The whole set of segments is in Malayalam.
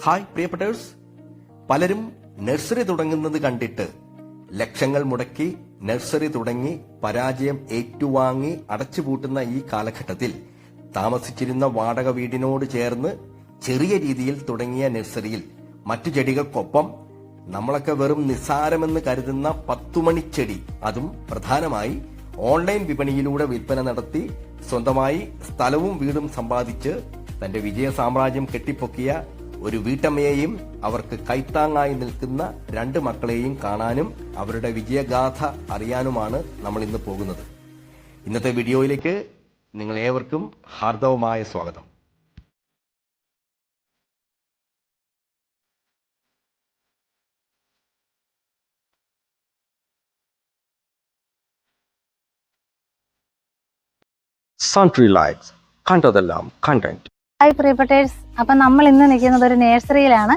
ഹായ് പ്രിയപ്പെട്ടേഴ്സ് പലരും നഴ്സറി തുടങ്ങുന്നത് കണ്ടിട്ട് ലക്ഷങ്ങൾ മുടക്കി നഴ്സറി തുടങ്ങി പരാജയം ഏറ്റുവാങ്ങി അടച്ചുപൂട്ടുന്ന ഈ കാലഘട്ടത്തിൽ താമസിച്ചിരുന്ന വാടക വീടിനോട് ചേർന്ന് ചെറിയ രീതിയിൽ തുടങ്ങിയ നഴ്സറിയിൽ മറ്റു ചെടികൾക്കൊപ്പം നമ്മളൊക്കെ വെറും നിസ്സാരമെന്ന് കരുതുന്ന പത്തുമണിച്ചെടി അതും പ്രധാനമായി ഓൺലൈൻ വിപണിയിലൂടെ വിൽപ്പന നടത്തി സ്വന്തമായി സ്ഥലവും വീടും സമ്പാദിച്ച് തന്റെ വിജയ സാമ്രാജ്യം കെട്ടിപ്പൊക്കിയ ഒരു വീട്ടമ്മയെയും അവർക്ക് കൈത്താങ്ങായി നിൽക്കുന്ന രണ്ട് മക്കളെയും കാണാനും അവരുടെ വിജയഗാഥ അറിയാനുമാണ് നമ്മൾ ഇന്ന് പോകുന്നത്. ഇന്നത്തെ വീഡിയോയിലേക്ക് നിങ്ങൾ ഏവർക്കും ഹാർദവമായ സ്വാഗതം. Sundry Lights കണ്ടതെല്ലാം കണ്ടന്റ് ഹായ് പ്രിയപ്പെട്ടേഴ്സ്. അപ്പൊ നമ്മൾ ഇന്ന് നിൽക്കുന്നത് ഒരു നേഴ്സറിയിലാണ്.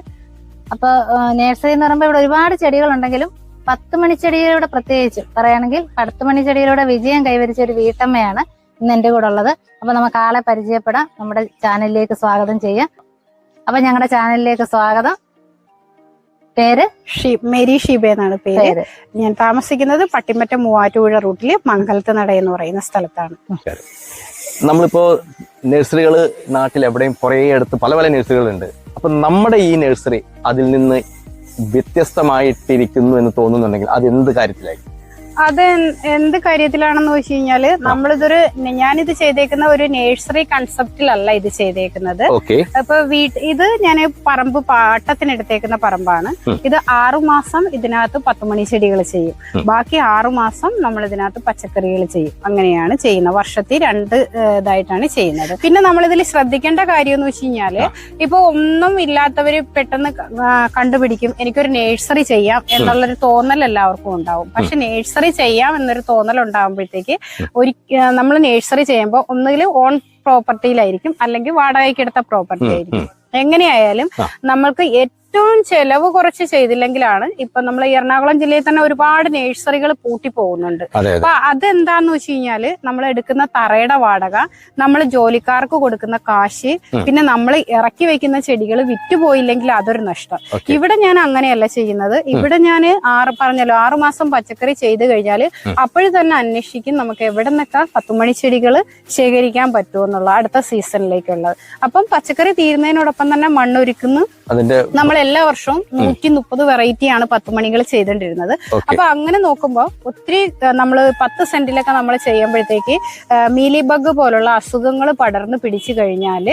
അപ്പൊ നേഴ്സറി എന്ന് പറയുമ്പോൾ ഇവിടെ ഒരുപാട് ചെടികളുണ്ടെങ്കിലും പത്ത് മണിച്ചെടിയിലൂടെ പ്രത്യേകിച്ച് പറയുകയാണെങ്കിൽ പത്ത് മണിച്ചെടിയിലൂടെ വിജയം കൈവരിച്ച ഒരു വീട്ടമ്മയാണ് ഇന്ന് എന്റെ കൂടെ ഉള്ളത്. അപ്പൊ നമുക്ക് ആളെ പരിചയപ്പെടാം. നമ്മുടെ ചാനലിലേക്ക് സ്വാഗതം ചെയ്യാം. അപ്പൊ ഞങ്ങളുടെ ചാനലിലേക്ക് സ്വാഗതം. പേര്? ഷീ- മേരി ഷീബ എന്നാണ് പേര്. പേര്. ഞാൻ താമസിക്കുന്നത് പട്ടിമറ്റം മൂവാറ്റുപുഴ റൂട്ടിൽ മംഗലത്ത് നട എന്ന് പറയുന്ന സ്ഥലത്താണ്. നമ്മളിപ്പോ നഴ്സറികൾ നാട്ടിൽ എവിടെയും കുറേ അടുത്ത് പല പല നഴ്സറികളുണ്ട് അപ്പൊ നമ്മുടെ ഈ നഴ്സറി അതിൽ നിന്ന് വ്യത്യസ്തമായിട്ടിരിക്കുന്നു എന്ന് തോന്നുന്നുണ്ടെങ്കിൽ അത് എന്ത് കാര്യത്തിലായി അത് എന്ത് കാര്യത്തിലാണെന്ന് വെച്ച് കഴിഞ്ഞാൽ നമ്മളിതൊരു ഞാനിത് ചെയ്തേക്കുന്ന ഒരു നേഴ്സറി കൺസെപ്റ്റിലല്ല ഇത് ചെയ്തേക്കുന്നത്. അപ്പൊ വീട്ട് ഇത് ഞാൻ പറമ്പ് പാട്ടത്തിനെടുത്തേക്കുന്ന പറമ്പാണ്. ഇത് ആറുമാസം ഇതിനകത്ത് പത്തുമണി ചെടികൾ ചെയ്യും. ബാക്കി ആറുമാസം നമ്മൾ ഇതിനകത്ത് പച്ചക്കറികൾ ചെയ്യും. അങ്ങനെയാണ് ചെയ്യുന്നത് വർഷത്തിൽ രണ്ട് ഇതായിട്ടാണ് ചെയ്യുന്നത്. പിന്നെ നമ്മൾ ഇതിൽ ശ്രദ്ധിക്കേണ്ട കാര്യം എന്ന് വെച്ച് കഴിഞ്ഞാൽ ഇപ്പൊ ഒന്നും ഇല്ലാത്തവര് പെട്ടെന്ന് കണ്ടുപിടിക്കും. എനിക്കൊരു നേഴ്സറി ചെയ്യാം എന്നുള്ളൊരു തോന്നൽ എല്ലാവർക്കും ഉണ്ടാവും. പക്ഷെ നേഴ്സറി ചെയ്യാം എന്നൊരു തോന്നൽ ഉണ്ടാകുമ്പോഴത്തേക്ക് ഒരു നമ്മൾ നേഴ്സറി ചെയ്യുമ്പോൾ ഒന്നുകിൽ ഓൺ പ്രോപ്പർട്ടിയിലായിരിക്കും അല്ലെങ്കിൽ വാടകയ്ക്കെടുത്ത പ്രോപ്പർട്ടി ആയിരിക്കും എങ്ങനെയായാലും. നമ്മൾക്ക് ഏറ്റവും ചെലവ് കുറച്ച് ചെയ്തില്ലെങ്കിലാണ് ഇപ്പൊ നമ്മൾ എറണാകുളം ജില്ലയിൽ തന്നെ ഒരുപാട് നേഴ്സറികൾ പൂട്ടി പോകുന്നുണ്ട്. അപ്പൊ അതെന്താന്ന് വെച്ച് കഴിഞ്ഞാൽ നമ്മൾ എടുക്കുന്ന തറയുടെ വാടക നമ്മൾ ജോലിക്കാർക്ക് കൊടുക്കുന്ന കാശ് പിന്നെ നമ്മൾ ഇറക്കി വെക്കുന്ന ചെടികൾ വിറ്റുപോയില്ലെങ്കിൽ അതൊരു നഷ്ടം. ഇവിടെ ഞാൻ അങ്ങനെയല്ല ചെയ്യുന്നത്. ഇവിടെ ഞാൻ ആറ് പറഞ്ഞല്ലോ ആറു മാസം പച്ചക്കറി ചെയ്ത് കഴിഞ്ഞാൽ. അപ്പോഴും തന്നെ അന്വേഷിക്കും നമുക്ക് എവിടെ നിന്നൊക്കെ പത്തുമണി ചെടികൾ ശേഖരിക്കാൻ പറ്റുമെന്നുള്ള അടുത്ത സീസണിലേക്കുള്ളത്. അപ്പം പച്ചക്കറി തീരുന്നതിനോടൊപ്പം തന്നെ മണ്ണൊരുക്കുന്നു അതിന്റെ നമ്മൾ എല്ലാ വർഷവും നൂറ്റി മുപ്പത് വെറൈറ്റിയാണ് പത്തുമണികൾ ചെയ്തുകൊണ്ടിരുന്നത് ചെയ്തോണ്ടിരുന്നത് അപ്പൊ അങ്ങനെ നോക്കുമ്പോൾ ഒത്തിരി നമ്മൾ പത്ത് സെന്റിലൊക്കെ നമ്മൾ ചെയ്യുമ്പോഴത്തേക്ക് മീലി ബഗ് പോലുള്ള അസുഖങ്ങൾ പടർന്നു പിടിച്ചു കഴിഞ്ഞാൽ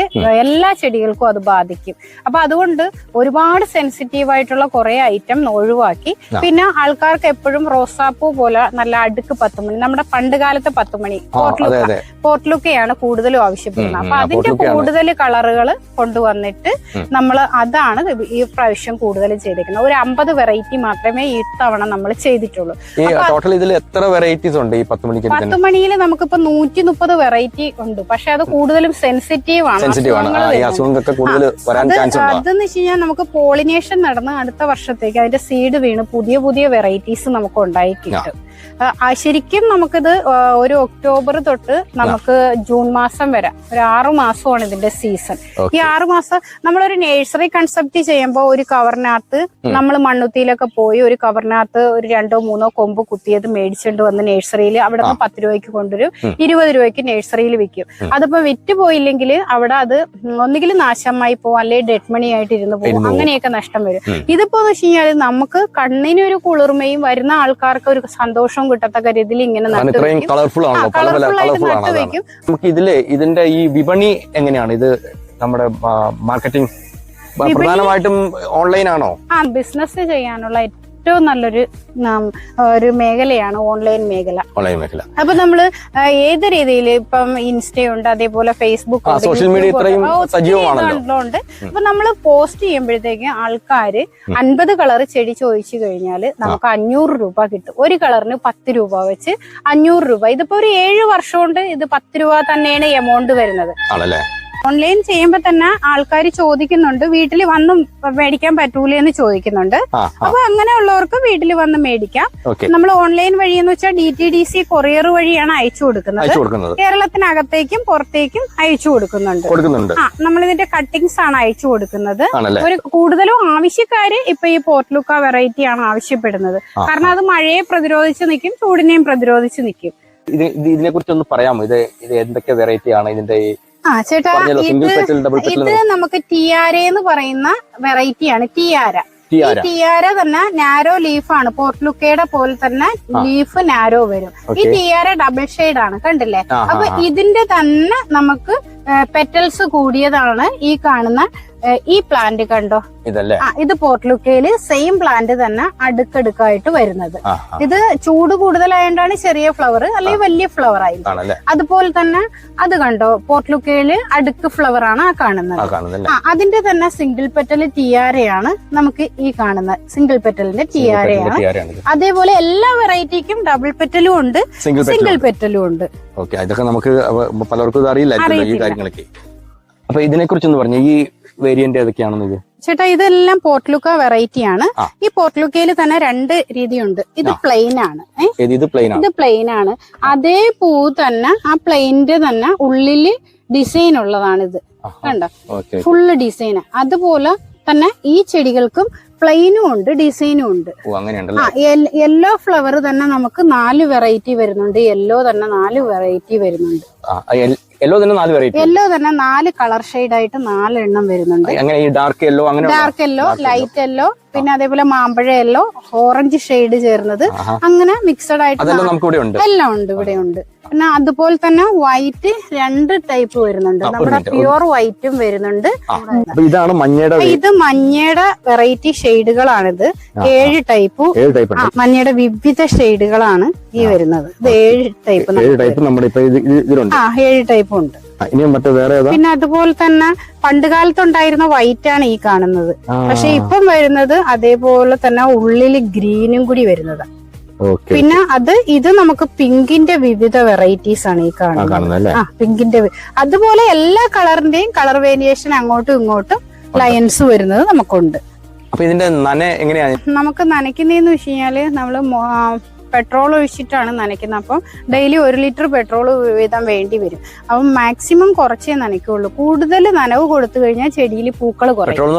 എല്ലാ ചെടികൾക്കും അത് ബാധിക്കും. അപ്പൊ അതുകൊണ്ട് ഒരുപാട് സെൻസിറ്റീവ് ആയിട്ടുള്ള കുറെ ഐറ്റം ഒഴിവാക്കി. പിന്നെ ആൾക്കാർക്ക് എപ്പോഴും റോസാപ്പൂ പോലെ നല്ല അടുക്ക് പത്ത് മണി നമ്മുടെ പണ്ട് കാലത്തെ പത്ത് മണി അതെ പോർട്ട്ലുക്ക പോർട്ട്ലുക്കയാണ് കൂടുതലും ആവശ്യപ്പെടുന്നത്. അപ്പൊ അതിന്റെ കൂടുതൽ കളറുകൾ കൊണ്ടുവന്നിട്ട് നമ്മൾ നമ്മൾ അതാണ് ഈ പ്രാവശ്യം കൂടുതൽ ചെയ്തേക്കുന്നത്. ഒരു അമ്പത് വെറൈറ്റി മാത്രമേ ഈ തവണ നമ്മൾ ചെയ്തിട്ടുള്ളൂ. ടോട്ടൽ ഇതിൽ എത്ര വെറൈറ്റീസ് ഉണ്ട് ഈ പത്ത് മണിക്ക് പത്ത് മണിയിൽ നമുക്കിപ്പോ നൂറ്റി മുപ്പത് വെറൈറ്റി ഉണ്ട്. പക്ഷെ അത് കൂടുതലും സെൻസിറ്റീവ് ആണ്. അതെന്ന് വെച്ച് കഴിഞ്ഞാൽ നമുക്ക് പോളിനേഷൻ നടന്ന് അടുത്ത വർഷത്തേക്ക് അതിന്റെ സീഡ് വീണ് പുതിയ പുതിയ വെറൈറ്റീസ് നമുക്ക് ഉണ്ടായി കിട്ടും. ശരിക്കും നമുക്കിത് ഒരു ഒക്ടോബർ തൊട്ട് നമുക്ക് ജൂൺ മാസം വരെ ഒരു ആറു മാസമാണ് ഇതിന്റെ സീസൺ ഈ ആറു മാസം നമ്മളൊരു നേഴ്സറി കൺസെപ്റ്റ് ചെയ്യുമ്പോൾ ഒരു കവറിനകത്ത്. നമ്മൾ മണ്ണുത്തിയിലൊക്കെ പോയി ഒരു കവറിനകത്ത് ഒരു രണ്ടോ മൂന്നോ കൊമ്പ് കുത്തിയത് മേടിച്ചുകൊണ്ട് വന്ന് നേഴ്സറിയിൽ അവിടെ നിന്ന് പത്ത് രൂപയ്ക്ക് കൊണ്ടുവരും. ഇരുപത് രൂപയ്ക്ക് നേഴ്സറിയിൽ വിൽക്കും. അതിപ്പോ വിറ്റ് പോയില്ലെങ്കിൽ അവിടെ അത് ഒന്നുകിൽ നാശമായി പോകും അല്ലെങ്കിൽ ഡെഡ് മണി ആയിട്ട് ഇരുന്ന് പോകും അങ്ങനെയൊക്കെ നഷ്ടം വരും. ഇതിപ്പോ എന്ന് വെച്ച് കഴിഞ്ഞാൽ നമുക്ക് കണ്ണിനൊരു കുളിർമയും വരുന്ന ആൾക്കാർക്ക് ഒരു സന്തോഷവും കിട്ടത്തക്ക രീതിയിൽ ഇങ്ങനെ കളർഫുൾ ആ, ആണല്ലോ പല പല കളർഫുൾ ആണ് നമുക്ക് ഇതിൽ ഇതിന്റെ ഈ വിപണി എങ്ങനെയാണ്? ഇത് നമ്മുടെ മാർക്കറ്റിംഗ് പ്രധാനമായിട്ടും ഓൺലൈൻ ആണോ ആ ബിസിനസ് ചെയ്യാനുള്ള ഏറ്റവും നല്ലൊരു ഒരു മേഖലയാണ് ഓൺലൈൻ മേഖല. ഓൺലൈൻ മേഖല. അപ്പൊ നമ്മൾ ഏത് രീതിയിൽ ഇപ്പം ഇൻസ്റ്റയുണ്ട് അതേപോലെ ഫേസ്ബുക്ക് സോഷ്യൽ മീഡിയ ഇത്രയും ഉണ്ട്. സജീവമാണല്ലോ. ഇതുണ്ട്. അപ്പൊ നമ്മൾ പോസ്റ്റ് ചെയ്യുമ്പോഴത്തേക്ക് ആൾക്കാര്. അൻപത് കളർ ചെടി ചോദിച്ചു കഴിഞ്ഞാൽ നമുക്ക് അഞ്ഞൂറ് രൂപ കിട്ടും. ഒരു കളറിന് പത്ത് രൂപ വെച്ച് അഞ്ഞൂറ് രൂപ. ഇതിപ്പോ ഒരു ഏഴ് വർഷം കൊണ്ട് ഇത് പത്ത് രൂപ തന്നെയാണ് എമൗണ്ട് വരുന്നത്. ആണല്ലേ? ഓൺലൈൻ ചെയ്യുമ്പോൾ തന്നെ ആൾക്കാർ ചോദിക്കുന്നുണ്ട് വീട്ടിൽ വന്ന് മേടിക്കാൻ പറ്റൂലേ എന്ന് ചോദിക്കുന്നുണ്ട്. അപ്പൊ അങ്ങനെയുള്ളവർക്ക് വീട്ടിൽ വന്ന് മേടിക്കാം. നമ്മൾ ഓൺലൈൻ വഴി എന്ന് വെച്ചാൽ D T D C courier വഴിയാണ് അയച്ചു കൊടുക്കുന്നത്. കേരളത്തിനകത്തേക്കും പുറത്തേക്കും അയച്ചു കൊടുക്കുന്നുണ്ട്. ആ നമ്മൾ ഇതിന്റെ കട്ടിങ്സ് ആണ് അയച്ചു കൊടുക്കുന്നത്. ഒരു കൂടുതലും ആവശ്യക്കാര് ഇപ്പൊ ഈ പോർട്ട്ലുക്ക വെറൈറ്റി ആണ് ആവശ്യപ്പെടുന്നത്. കാരണം അത് മഴയെ പ്രതിരോധിച്ച് നിൽക്കും ചൂടിനെയും പ്രതിരോധിച്ച് നിൽക്കും ഇത് ഇതിനെ കുറിച്ച് ഒന്ന് പറയാമോ? ഇത് ഇത് എന്തൊക്കെ വെറൈറ്റി ആണ് ഇതിന്റെ ഈ ആ ചേട്ടാ ഇത് നമുക്ക് ടിയാര എന്ന് പറയുന്ന വെറൈറ്റി ആണ് ടിയാര ഈ ടിയാര തന്നെ നാരോ ലീഫാണ് പോർട്ട്ലുക്കയുടെ പോലെ തന്നെ ലീഫ് നാരോ വരും. ഈ ടിയാര ഡബിൾ ഷെയ്ഡ് ആണ് കണ്ടില്ലേ? അപ്പൊ. ഇതിന്റെ തന്നെ നമുക്ക് പെറ്റൽസ് കൂടിയതാണ് ഈ കാണുന്ന ഈ പ്ലാന്റ് കണ്ടോ? ഇതല്ലേ? ആ ഇത് പോർട്ട്ലുക്കയിൽ സെയിം പ്ലാന്റ് തന്നെ അടുക്കടുക്കായിട്ട് വരുന്നത്. ഇത് ചൂട് കൂടുതലായതുകൊണ്ടാണ് ചെറിയ ഫ്ലവർ അല്ലെങ്കിൽ വലിയ ഫ്ലവർ ആയി. അതുപോലെ തന്നെ അത് കണ്ടോ? പോർട്ട്ലുക്കയിൽ അടുക്ക് ഫ്ലവർ ആണ് ആ കാണുന്നത്. ആ അതിന്റെ തന്നെ സിംഗിൾ പെറ്റൽ ടിയാരയാണ് നമുക്ക് ഈ കാണുന്നത്. സിംഗിൾ പെറ്റലിന്റെ ടിയാരയാണ് അതേപോലെ എല്ലാ വെറൈറ്റിക്കും ഡബിൾ പെറ്റലും ഉണ്ട്. സിംഗിൾ പെറ്റലും ഉണ്ട്. ഓക്കെ അതൊക്കെ നമുക്ക് പലർക്കും അറിയില്ല ഈ. കാര്യങ്ങളൊക്കെ. അപ്പൊ ഇതിനെ കുറിച്ചൊന്ന് പറഞ്ഞു ഈ വേരിയന്റ് ഏതൊക്കെയാണെന്ന് ഇത്? ചേട്ടാ ഇതെല്ലാം പോർട്ട്ലുക്ക വെറൈറ്റി ആണ്. ഈ പോർട്ട്ലുക്കയിൽ തന്നെ രണ്ട് രീതിയുണ്ട്. ഇത് പ്ലെയിൻ ആണ്. ഇത് പ്ലെയിൻ ആണ്. ഇത് പ്ലെയിൻ ആണ്. അതേ പൂ തന്നെ ആ പ്ലെയിന്റെ തന്നെ ഉള്ളിൽ ഡിസൈൻ ഉള്ളതാണ് ഇത് കണ്ടോ? ഫുള്ള് ഡിസൈൻ അതുപോലെ തന്നെ ഈ ചെടികൾക്കും പ്ലെയിനും ഉണ്ട് ഡിസൈനും ഉണ്ട്. ആ യെല്ലോ ഫ്ലവർ തന്നെ നമുക്ക് നാല് വെറൈറ്റി വരുന്നുണ്ട്. യെല്ലോ തന്നെ നാല് വെറൈറ്റി വരുന്നുണ്ട്. യെല്ലോ തന്നെ നാല് വെറൈറ്റി യെല്ലോ തന്നെ നാല് കളർ ഷെയ്ഡ് ആയിട്ട് നാലെണ്ണം വരുന്നുണ്ട് അങ്ങനെ ഈ ഡാർക്ക് യെല്ലോ അങ്ങനെ? Dark yellow. ലൈറ്റ് യെല്ലോ പിന്നെ അതേപോലെ മാമ്പഴ യെല്ലോ ഓറഞ്ച് ഷെയ്ഡ് ചേർന്നത്. അങ്ങനെ മിക്സഡ് ആയിട്ട് എല്ലാം ഉണ്ട് ഇവിടെ ഉണ്ട്. പിന്നെ അതുപോലെ തന്നെ വൈറ്റ് രണ്ട് ടൈപ്പ് വരുന്നുണ്ട്. നമ്മുടെ പ്യുവർ വൈറ്റും വരുന്നുണ്ട്. ഇതാണ് മഞ്ഞയുടെ ഇത് മഞ്ഞയുടെ വെറൈറ്റി ഷെയ്ഡുകളാണിത് ഏഴ് ടൈപ്പ് മഞ്ഞയുടെ വിവിധ ഷെയ്ഡുകളാണ് ഈ വരുന്നത്. ഇത് ഏഴ് ടൈപ്പ് ഏഴ് ടൈപ്പ് നമ്മുടെ ആ ഏഴ് ടൈപ്പ് ഉണ്ട്. മറ്റേ വേറെ പിന്നെ അതുപോലെ തന്നെ പണ്ട് കാലത്തുണ്ടായിരുന്ന വൈറ്റ് ആണ് ഈ കാണുന്നത്. പക്ഷെ ഇപ്പം വരുന്നത് അതേപോലെ തന്നെ ഉള്ളിൽ ഗ്രീനും കൂടി വരുന്നത്. പിന്നെ അത് ഇത് നമുക്ക് പിങ്കിന്റെ വിവിധ വെറൈറ്റീസ് ആണ് ഈ കാണുന്നത് ആ പിങ്കിന്റെ അതുപോലെ എല്ലാ കളറിന്റെയും കളർ വേരിയേഷൻ അങ്ങോട്ടും ഇങ്ങോട്ടും ലയൻസ് വരുന്നത് നമുക്കുണ്ട്. അപ്പൊ ഇതിന്റെ നന എങ്ങനെയാ? നമുക്ക് നനയ്ക്കുന്നതെന്ന് വെച്ച് കഴിഞ്ഞാൽ നമ്മൾ പെട്രോൾ ഒഴിച്ചിട്ടാണ് നനയ്ക്കുന്നത്. അപ്പം ഡെയിലി ഒരു ലിറ്റർ പെട്രോൾ വീതം വേണ്ടി വരും. അപ്പം മാക്സിമം കുറച്ചേ നനയ്ക്കുള്ളൂ. കൂടുതൽ നനവ് കൊടുത്തു കഴിഞ്ഞാൽ ചെടിയിൽ പൂക്കൾ കുറയും.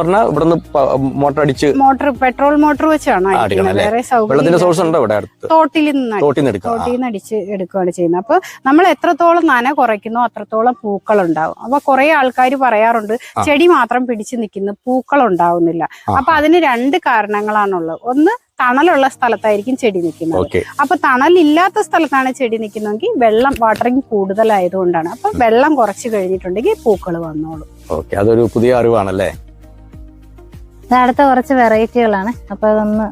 മോട്ടർ അടിച്ച് മോട്ടർ പെട്രോൾ മോട്ടർ വെച്ചാണ് അടിക്കുന്നത്. വേറെ സൗകര്യം തോട്ടിൽ നിന്ന് തോട്ടിൽ നിന്ന് അടിച്ച് എടുക്കുകയാണ് ചെയ്യുന്നത്. അപ്പൊ നമ്മൾ എത്രത്തോളം നന കുറയ്ക്കുന്നോ അത്രത്തോളം പൂക്കൾ ഉണ്ടാവും അപ്പൊ കുറെ ആൾക്കാർ പറയാറുണ്ട് ചെടി മാത്രം പിടിച്ചു നിൽക്കുന്നു പൂക്കൾ ഉണ്ടാവുന്നില്ല. അപ്പൊ അതിന് രണ്ട് കാരണങ്ങളാണുള്ളത്. ഒന്ന് തണലുള്ള സ്ഥലത്തായിരിക്കും ചെടി നിൽക്കുന്നത്. അപ്പൊ തണലില്ലാത്ത സ്ഥലത്താണ് ചെടി നിൽക്കുന്നതെങ്കിൽ വെള്ളം വാട്ടറിങ് കൂടുതലായതുകൊണ്ടാണ്. അപ്പൊ വെള്ളം കുറച്ച് കഴിഞ്ഞിട്ടുണ്ടെങ്കിൽ പൂക്കൾ വന്നോളൂ. ഓക്കെ. അതൊരു പുതിയ അറിവാണല്ലേ? ഇത് അടുത്ത കുറച്ച് വെറൈറ്റികളാണ് അപ്പൊ അതൊന്ന്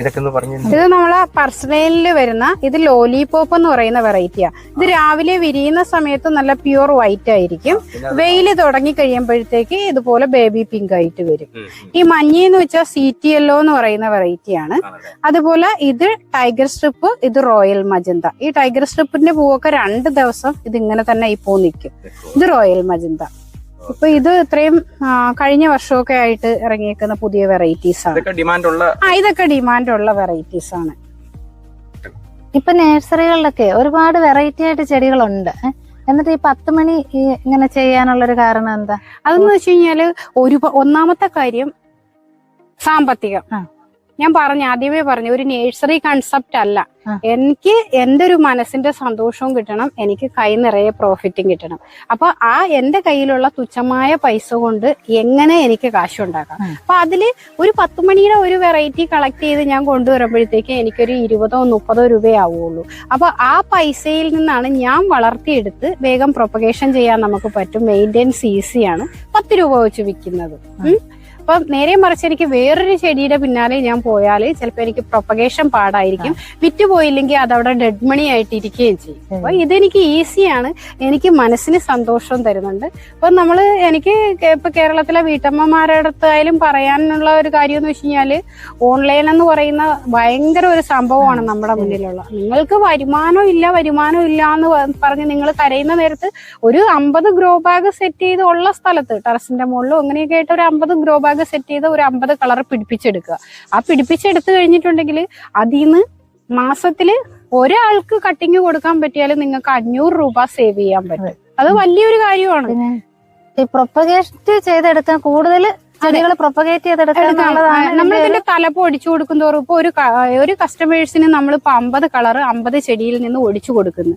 ഇതൊക്കെ പറഞ്ഞു ഇത് നമ്മളെ പർസണലിൽ വരുന്ന ഇത് ലോലിപോപ്പ് എന്ന് പറയുന്ന വെറൈറ്റിയാ. ഇത് രാവിലെ വിരിയുന്ന സമയത്ത് നല്ല പ്യൂർ വൈറ്റ് ആയിരിക്കും. വെയിൽ തുടങ്ങി കഴിയുമ്പോഴത്തേക്ക് ഇതുപോലെ ബേബി പിങ്ക് ആയിട്ട് വരും. ഈ മഞ്ഞ എന്ന് വെച്ചാൽ സി ടി എല്ലോ എന്ന് പറയുന്ന വെറൈറ്റിയാണ്. അതുപോലെ ഇത് ടൈഗർ സ്ട്രിപ്പ് ഇത് റോയൽ മജന്ത. ഈ ടൈഗർ സ്ട്രിപ്പിന്റെ പൂവൊക്കെ രണ്ട് ദിവസം ഇത് ഇങ്ങനെ തന്നെ ഈ പൂ നിൽക്കും. ഇത് റോയൽ മജന്ത. ഇപ്പൊ ഇത് ഇത്രയും കഴിഞ്ഞ വർഷമൊക്കെ ആയിട്ട് ഇറങ്ങിയേക്കുന്ന പുതിയ വെറൈറ്റീസ് ആണ് ഇതൊക്കെ ഡിമാൻഡ് ഉള്ള ആ ഇതൊക്കെ ഡിമാൻഡ് ഉള്ള വെറൈറ്റീസ് ആണ് ഇപ്പൊ നഴ്സറികളിലൊക്കെ ഒരുപാട് വെറൈറ്റി ആയിട്ട് ചെടികളുണ്ട്? എന്നിട്ട് ഈ പത്ത് മണി ഇങ്ങനെ ചെയ്യാനുള്ള ഒരു കാരണം എന്താ അതെന്ന് വെച്ച് കഴിഞ്ഞാൽ ഒരു ഒന്നാമത്തെ കാര്യം സാമ്പത്തികം ആ. ഞാൻ പറഞ്ഞു ആദ്യമേ പറഞ്ഞു ഒരു നേഴ്സറി കൺസെപ്റ്റ് അല്ല. എനിക്ക് എന്റെ ഒരു മനസ്സിന്റെ സന്തോഷവും കിട്ടണം എനിക്ക് കൈ നിറയെ പ്രോഫിറ്റും കിട്ടണം. അപ്പൊ ആ എന്റെ കയ്യിലുള്ള തുച്ഛമായ പൈസ കൊണ്ട് എങ്ങനെ എനിക്ക് കാശുണ്ടാക്കാം? ഉണ്ടാക്കാം അപ്പൊ അതിൽ ഒരു പത്ത് മണിയുടെ ഒരു വെറൈറ്റി കളക്ട് ചെയ്ത് ഞാൻ കൊണ്ടുവരുമ്പോഴത്തേക്ക് എനിക്കൊരു ഇരുപതോ മുപ്പതോ രൂപയാവുള്ളൂ അപ്പൊ ആ പൈസയിൽ നിന്നാണ് ഞാൻ വളർത്തിയെടുത്ത് വേഗം പ്രൊപ്പഗേഷൻ ചെയ്യാൻ നമുക്ക് പറ്റും. മെയിന്റെനൻസ് ഈസിയാണ് പത്ത് രൂപ വെച്ച് വിൽക്കുന്നത്. അപ്പൊ നേരെ മറിച്ച് എനിക്ക് വേറൊരു ചെടിയുടെ പിന്നാലെ ഞാൻ പോയാൽ ചിലപ്പോൾ എനിക്ക് പ്രൊപ്പഗേഷൻ പാടായിരിക്കും. വിറ്റ് പോയില്ലെങ്കിൽ അത് അവിടെ ഡെഡ് മണി ആയിട്ട് ഇരിക്കുകയും ചെയ്യും. അപ്പൊ ഇതെനിക്ക് ഈസിയാണ്. എനിക്ക് മനസ്സിന് സന്തോഷം തരുന്നുണ്ട്. അപ്പൊ നമ്മൾ എനിക്ക് ഇപ്പൊ കേരളത്തിലെ വീട്ടമ്മമാരുടെ അടുത്തായാലും പറയാനുള്ള ഒരു കാര്യം എന്ന് വെച്ച് കഴിഞ്ഞാൽ ഓൺലൈൻ എന്ന് പറയുന്ന ഭയങ്കര ഒരു സംഭവമാണ് നമ്മുടെ മുന്നിലുള്ള നിങ്ങൾക്ക് വരുമാനം ഇല്ല വരുമാനം ഇല്ല എന്ന് പറഞ്ഞ് നിങ്ങൾ കരയുന്ന നേരത്ത് ഒരു അമ്പത് ഗ്രോ ബാഗ് സെറ്റ് ചെയ്ത് ഉള്ള സ്ഥലത്ത് ടെറസിന്റെ മുകളിലും അങ്ങനെയൊക്കെ ആയിട്ട് ഒരു അമ്പത് ഗ്രോ ബാഗ് സെറ്റ് ചെയ്ത് ഒരു അമ്പത് കളർ പിടിപ്പിച്ചെടുക്കുക. ആ പിടിപ്പിച്ചെടുത്ത് കഴിഞ്ഞിട്ടുണ്ടെങ്കിൽ അതിൽ നിന്ന് മാസത്തിൽ ഒരാൾക്ക് കട്ടിങ് കൊടുക്കാൻ പറ്റിയാൽ നിങ്ങൾക്ക് അഞ്ഞൂറ് രൂപ സേവ് ചെയ്യാൻ പറ്റും. അത്. വലിയൊരു കാര്യമാണ്. ഈ പ്രൊപ്പഗേഷൻ ചെയ്തെടുക്കാൻ കൂടുതൽ ചെടികൾ പ്രൊപ്പഗേറ്റ് ചെയ്തെടുക്കാൻ നമ്മൾ ഇതിന്റെ ഒടിച്ചു കൊടുക്കും തോറും ഇപ്പൊ ഒരു ഒരു കസ്റ്റമേഴ്സിന് നമ്മളിപ്പോ അമ്പത് കളർ അമ്പത് ചെടിയിൽ നിന്ന് ഒടിച്ചു കൊടുക്കുന്നു.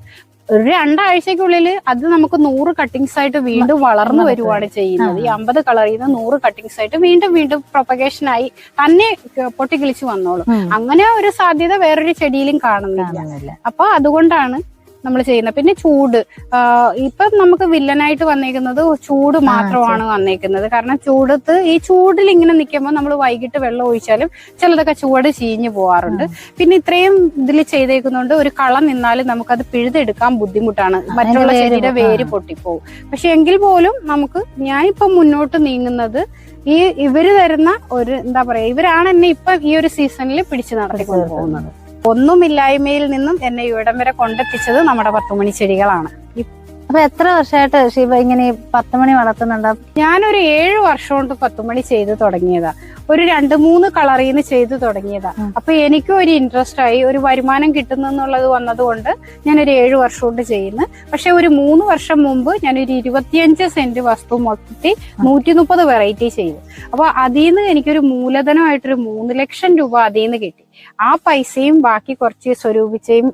ഒരു രണ്ടാഴ്ചക്കുള്ളിൽ അത് നമുക്ക് നൂറ് കട്ടിങ്സ് ആയിട്ട് വീണ്ടും വളർന്നു വരുവാണ് ചെയ്യുന്നത്. ഈ അമ്പത് കളറിൽ നിന്ന് നൂറ് കട്ടിങ്സ് ആയിട്ട് വീണ്ടും വീണ്ടും പ്രൊപ്പഗേഷൻ ആയി തന്നെ പൊട്ടിക്കിളിച്ച് വന്നോളും. അങ്ങനെ ഒരു സാധ്യത വേറൊരു ചെടിയിലും കാണുന്നില്ല. അപ്പൊ അതുകൊണ്ടാണ് നമ്മൾ ചെയ്യുന്നത് പിന്നെ ചൂട്. ഇപ്പം നമുക്ക് വില്ലനായിട്ട് വന്നേക്കുന്നത് ചൂട് മാത്രമാണ് വന്നേക്കുന്നത്. കാരണം ചൂടത്ത് ഈ ചൂടിൽ ഇങ്ങനെ നിൽക്കുമ്പോൾ നമ്മൾ വൈകിട്ട് വെള്ളം ഒഴിച്ചാലും ചിലതൊക്കെ ചൂട് ചീഞ്ഞു പോവാറുണ്ട്. പിന്നെ ഇത്രയും ഇതിൽ ചെയ്തേക്കുന്നതുകൊണ്ട് ഒരു കളം നിന്നാലും നമുക്കത് പിഴുതെടുക്കാൻ ബുദ്ധിമുട്ടാണ്. മറ്റുള്ള ചെടിയുടെ വേര് പൊട്ടിപ്പോവും. പക്ഷെ എങ്കിൽ പോലും നമുക്ക് ഞാൻ ഇപ്പം മുന്നോട്ട് നീങ്ങുന്നത് ഈ ഇവർ തരുന്ന ഒരു എന്താ പറയാ ഇവരാണ് എന്നെ ഇപ്പൊ ഈ ഒരു സീസണിൽ പിടിച്ചു നടത്തിക്കൊണ്ട് പോകുന്നത് ഒന്നുമില്ലായ്മയിൽ നിന്നും എന്നെ ഇവിടം വരെ കൊണ്ടെത്തിച്ചത് നമ്മുടെ പത്തുമണി ചെടികളാണ് അപ്പൊ എത്ര വർഷമായിട്ട് ശിവ ഇങ്ങനെ ഈ പത്ത് മണി വളർത്തുന്നുണ്ട്? ഞാനൊരു ഏഴു വർഷം കൊണ്ട് പത്തുമണി ചെയ്ത് തുടങ്ങിയതാ. ഒരു രണ്ട് മൂന്ന് കളറിൽ നിന്ന് ചെയ്ത് തുടങ്ങിയതാ. അപ്പൊ എനിക്കും ഒരു ഇൻട്രസ്റ്റ് ആയി. ഒരു വരുമാനം കിട്ടുന്നു എന്നുള്ളത് വന്നതുകൊണ്ട് ഒരു ഏഴു വർഷം കൊണ്ട് ചെയ്യുന്നു. പക്ഷെ ഒരു മൂന്ന് വർഷം മുമ്പ് ഒരു ഇരുപത്തിയഞ്ച് സെന്റ് വസ്തു മൊത്തത്തിൽ നൂറ്റി മുപ്പത് വെറൈറ്റി ചെയ്തു. അപ്പൊ അതിൽ നിന്ന് എനിക്കൊരു മൂലധനമായിട്ടൊരു മൂന്ന് ലക്ഷം രൂപ അതിൽ നിന്ന് കിട്ടി. ആ പൈസയും ബാക്കി കുറച്ച് സ്വരൂപിച്ചയും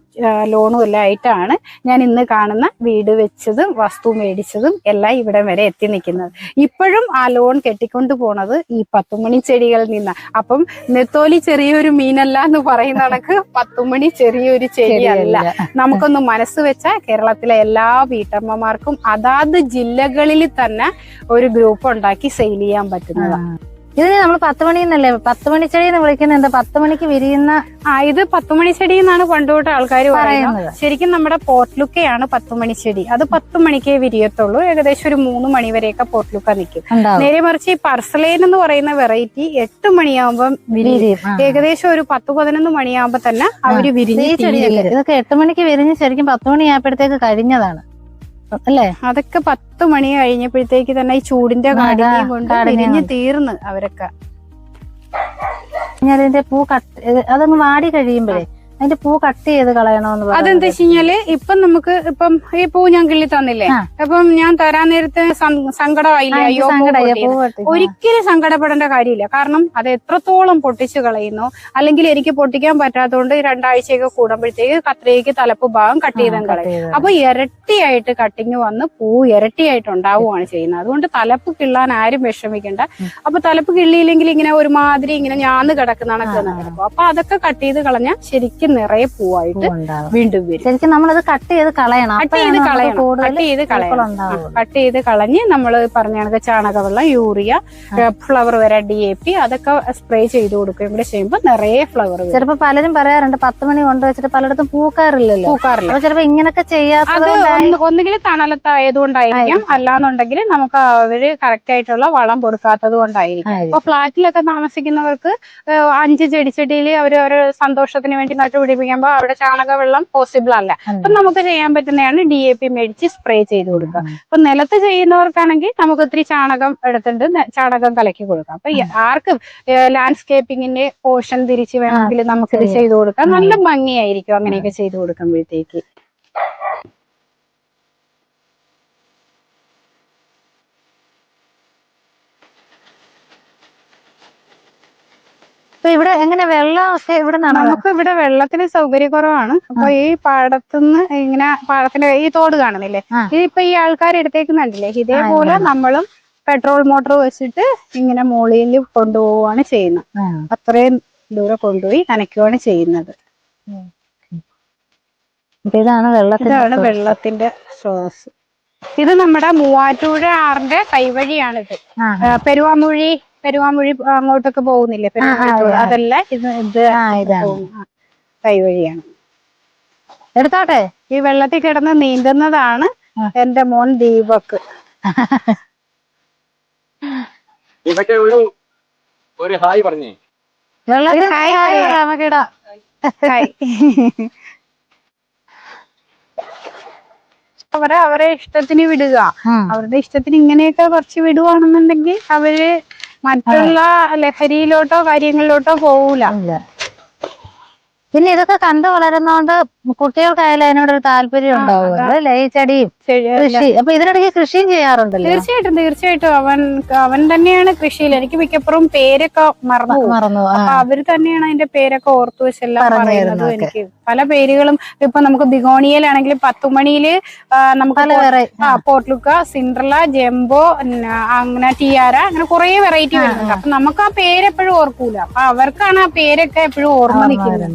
ലോണും എല്ലാം ആയിട്ടാണ് ഞാൻ ഇന്ന് കാണുന്ന വീട് വെച്ചതും വസ്തു മേടിച്ചതും എല്ലാം ഇവിടെ വരെ എത്തി നിൽക്കുന്നത്. ഇപ്പോഴും ആ ലോൺ കെട്ടിക്കൊണ്ട് പോണത് ഈ പത്തുമണി ചെടികളിൽ നിന്ന്. അപ്പം നെത്തോലി ചെറിയൊരു മീനല്ല എന്ന് പറയുന്ന കണക്ക് പത്തുമണി ചെറിയൊരു ചെടിയല്ല. നമുക്കൊന്ന് മനസ്സ് വെച്ചാൽ കേരളത്തിലെ എല്ലാ വീട്ടമ്മമാർക്കും അതാത് ജില്ലകളിൽ തന്നെ ഒരു ഗ്രൂപ്പ് ഉണ്ടാക്കി സെയിൽ ചെയ്യാൻ പറ്റുന്നതാണ് ഇതിന് നമ്മൾ പത്ത് മണി എന്നല്ലേ പത്ത് മണി ചെടി എന്ന് വിളിക്കുന്നത് എന്താ പത്ത് മണിക്ക് വിരിയുന്ന ആ ഇത് പത്തുമണി ചെടി എന്നാണ് പണ്ടുതൊട്ട് ആൾക്കാർ പറയുന്നത്. ശരിക്കും നമ്മുടെ പോർട്ട്ലുക്കയാണ് പത്ത് മണി ചെടി. അത് പത്ത് മണിക്കേ വിരിയത്തുള്ളൂ. ഏകദേശം ഒരു മൂന്ന് മണി വരെയൊക്കെ പോർട്ട്ലുക്ക നിൽക്കും നേരെ മറിച്ച് ഈ പർസലേൻ എന്ന് പറയുന്ന വെറൈറ്റി എട്ട് മണിയാകുമ്പോൾ വിരിയും. ഏകദേശം ഒരു പത്ത് പതിനൊന്ന് മണിയാകുമ്പോ തന്നെ അവർ വിരിഞ്ഞ്. ഇതൊക്കെ എട്ട് മണിക്ക് വിരിഞ്ഞ് ശരിക്കും പത്ത് മണി ആയപ്പോഴത്തേക്ക് കഴിഞ്ഞതാണ്. അല്ലേ? അതൊക്കെ പത്ത് മണി കഴിഞ്ഞപ്പോഴത്തേക്ക് തന്നെ ഈ ചൂടിന്റെ കാഠിന്യം കൊണ്ട് തീർന്ന് അവരൊക്കെ. ഞാൻ ഇതിന്റെ പൂ കട്ട് അതങ്ങ് വാടി കഴിയുമ്പോഴേ അതിന്റെ പൂ കട്ട് ചെയ്ത് കളയണമെന്ന് അതെന്താ വെച്ചുകഴിഞ്ഞാൽ വെച്ച് കഴിഞ്ഞാൽ ഇപ്പം നമുക്ക് ഇപ്പം ഈ പൂ ഞാൻ കിള്ളി തന്നില്ലേ? ആ. അപ്പം ഞാൻ തരാൻ നേരത്തെ സം- സങ്കടമായില്ലേ? ആ, എനിക്ക് അയ്യോ പൂ സങ്കടായി, പൊട്ടിയെന്ന്. പൂ പൊട്ടി. ഒരിക്കലും സങ്കടപ്പെടേണ്ട കാര്യമില്ല. കാരണം അത് എത്രത്തോളം പൊട്ടിച്ചു കളയുന്നു അല്ലെങ്കിൽ എനിക്ക് പൊട്ടിക്കാൻ പറ്റാത്തതുകൊണ്ട് രണ്ടാഴ്ചയൊക്കെ കൂടുമ്പോഴത്തേക്ക് കത്രയ്ക്ക് തലപ്പ് ഭാഗം കട്ട് ആ, ചെയ്തും cut കളയും. അപ്പൊ ഇരട്ടിയായിട്ട് കട്ടിങ് വന്ന് പൂ ഇരട്ടിയായിട്ട് ഉണ്ടാവുകയാണ് ചെയ്യുന്നത്. അതുകൊണ്ട് തലപ്പ് കിള്ളാൻ ആരും വിഷമിക്കണ്ട. അപ്പൊ തലപ്പ് കിള്ളിയില്ലെങ്കിൽ ഇങ്ങനെ ഒരുമാതിരി ഇങ്ങനെ ഞാന്ന് കിടക്കുന്നതാണ് കിടക്കും അപ്പൊ അതൊക്കെ കട്ട് ചെയ്ത് കളഞ്ഞാൽ ശരിക്കും നിറയെ പൂവായിട്ട് വീണ്ടും വരും. ശരിക്കും നമ്മളത് കട്ട് ചെയ്ത് കളയണം. കട്ട് ചെയ്ത് കളയണം. കട്ട് ചെയ്ത് കളയണം. കട്ട് ചെയ്ത് കളഞ്ഞ് നമ്മൾ പറഞ്ഞ കണക്ക് ചാണകവെള്ളം യൂറിയ ഫ്ലവർ വരെ ഡി എ പി അതൊക്കെ സ്പ്രേ ചെയ്ത് കൊടുക്കുകയും കൂടെ ചെയ്യുമ്പോൾ നിറയെ ഫ്ലവർ വരും. ചിലപ്പോ പലരും പറയാറുണ്ട് പത്ത് മണി കൊണ്ട് വെച്ചിട്ട് പലയിടത്തും പൂക്കാറില്ലല്ലോ. പൂക്കാറില്ല. ചിലപ്പോൾ ചിലപ്പോ ഇങ്ങനൊക്കെ ചെയ്യാത്തത് ഒന്നുകിൽ തണലത്തായതുകൊണ്ടായിരിക്കും. അല്ലാന്നുണ്ടെങ്കിൽ നമുക്ക് അവർ കറക്റ്റ് ആയിട്ടുള്ള വളം കൊടുക്കാത്തത് കൊണ്ടായിരിക്കും. അപ്പൊ ഫ്ളാറ്റിലൊക്കെ താമസിക്കുന്നവർക്ക് അഞ്ച് ചെടിച്ചെടിയിൽ അവർ സന്തോഷത്തിന് വേണ്ടി നട്ടുപിടിപ്പിക്കുമ്പോൾ അവിടെ ചാണക വെള്ളം പോസിബിൾ അല്ല അപ്പൊ നമുക്ക് ചെയ്യാൻ പറ്റുന്നതാണ് ഡി എ പി മേടിച്ച് സ്പ്രേ ചെയ്ത് കൊടുക്കുക. അപ്പൊ നിലത്ത് ചെയ്യുന്നവർക്കാണെങ്കിൽ നമുക്ക് ഒത്തിരി ചാണകം എടുത്തിട്ട് ചാണകം കലക്കി കൊടുക്കാം. അപ്പൊ ആർക്ക് ലാൻഡ്സ്കേപ്പിങ്ങിന്റെ പോർഷൻ തിരിച്ച് വേണമെങ്കിൽ നമുക്ക് ഇത് ചെയ്തു കൊടുക്കാം. നല്ല ഭംഗിയായിരിക്കും അങ്ങനെയൊക്കെ ചെയ്ത് കൊടുക്കുമ്പോഴത്തേക്ക്. ഇപ്പൊ ഇവിടെ എങ്ങനെ വെള്ളം ഒക്കെ ഇവിടെ നമുക്ക് ഇവിടെ വെള്ളത്തിന് സൗകര്യക്കുറവാണ് അപ്പൊ ഈ പാടത്തുനിന്ന് ഇങ്ങനെ പാടത്തിന്റെ ഈ തോട് കാണുന്നില്ലേ? ഇതിപ്പോ ഈ ആൾക്കാർ എടുത്തേക്കുന്നുണ്ടല്ലേ ഇതേപോലെ നമ്മളും പെട്രോൾ മോട്ടോർ വെച്ചിട്ട് ഇങ്ങനെ മുകളിൽ കൊണ്ടുപോവാണ് ചെയ്യുന്നത്. അത്രയും ദൂരെ കൊണ്ടുപോയി നനയ്ക്കുവാണ് ചെയ്യുന്നത്. അപ്പൊ ഇതാണ് വെള്ളത്തിന്റെ സ്രോതസ് ഇത് നമ്മുടെ മൂവാറ്റുപുഴ ആറിന്റെ കൈവഴിയാണിത്. പെരുവാമൂഴി പെരുവാമൊഴി അങ്ങോട്ടൊക്കെ പോകുന്നില്ലേ. അതല്ല ഇത് ഇത് കൈ കൈവഴിയാണ് എടുത്തോട്ടെ? ഈ വെള്ളത്തിൽ കിടന്ന് നീന്തുന്നതാണ്. എന്റെ മോൻ ദീപക്. ഒരു ഒരു ഹായ് പറഞ്ഞേ. Hi, hi hi. അവരെ അവരെ ഇഷ്ടത്തിന് വിടുക. അവരുടെ ഇഷ്ടത്തിന് ഇങ്ങനെയൊക്കെ കുറച്ച് വിടുവാണെന്നുണ്ടെങ്കിൽ അവർ മറ്റുള്ള ലഹരിയിലോട്ടോ കാര്യങ്ങളിലോട്ടോ പോവൂല. പിന്നെ ഇതൊക്കെ കണ്ടു വളരുന്നോണ്ട് കുട്ടികൾക്കായാലും അതിനോടൊരു താല്പര്യം ഉണ്ടാവും അതല്ലേ ഈ ചെടിയും. കൃഷി അപ്പൊ ഇതിനിടയ്ക്ക് കൃഷിയും ചെയ്യാറുണ്ടല്ലോ? തീർച്ചയായിട്ടും തീർച്ചയായിട്ടും. അവൻ അവൻ തന്നെയാണ് കൃഷിയിൽ. എനിക്ക് മിക്കപ്പോഴും പേരൊക്കെ മറന്നു. മറന്നു അപ്പൊ അവർ തന്നെയാണ് അതിന്റെ പേരൊക്കെ ഓർത്തു വെച്ചെല്ലാം പറയുന്നത് എനിക്ക്. പല പേരുകളും ഇപ്പൊ നമുക്ക് ബിഗോണിയയിലാണെങ്കിൽ പത്തുമണിയിൽ നമുക്ക് പോർട്ടുക്ക സിൻഡ്രല ജംബോ അങ്ങനെ ടിയാര അങ്ങനെ കുറെ വെറൈറ്റി വരുന്നുണ്ട്. അപ്പൊ നമുക്ക് ആ പേര് എപ്പോഴും ഓർക്കൂല. അപ്പൊ അവർക്കാണ് ആ പേരൊക്കെ എപ്പോഴും ഓർമ്മ നിൽക്കുന്നത്.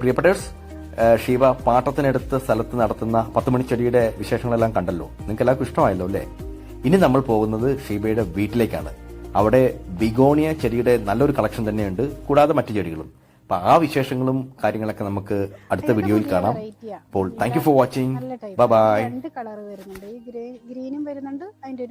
പ്രിയപ്പെട്ടേഴ്സ് ഷീബ പാട്ടത്തിനടുത്ത സ്ഥലത്ത് നടത്തുന്ന പത്ത് മണിച്ചെടിയുടെ വിശേഷങ്ങളെല്ലാം കണ്ടല്ലോ. നിങ്ങൾക്ക് എല്ലാവർക്കും ഇഷ്ടമായല്ലോ അല്ലേ? ഇനി നമ്മൾ പോകുന്നത് ഷീബയുടെ വീട്ടിലേക്കാണ്. അവിടെ ബിഗോണിയ ചെടിയുടെ നല്ലൊരു കളക്ഷൻ തന്നെയുണ്ട്. കൂടാതെ മറ്റു ചെടികളും. അപ്പൊ ആ വിശേഷങ്ങളും കാര്യങ്ങളൊക്കെ നമുക്ക് അടുത്ത വീഡിയോയിൽ കാണാം. അപ്പോൾ thank you for watching bye bye രണ്ട് കളർ വരുന്നുണ്ട്. ഈ ഗ്രീനും വരുന്നുണ്ട്. അതിന്റെ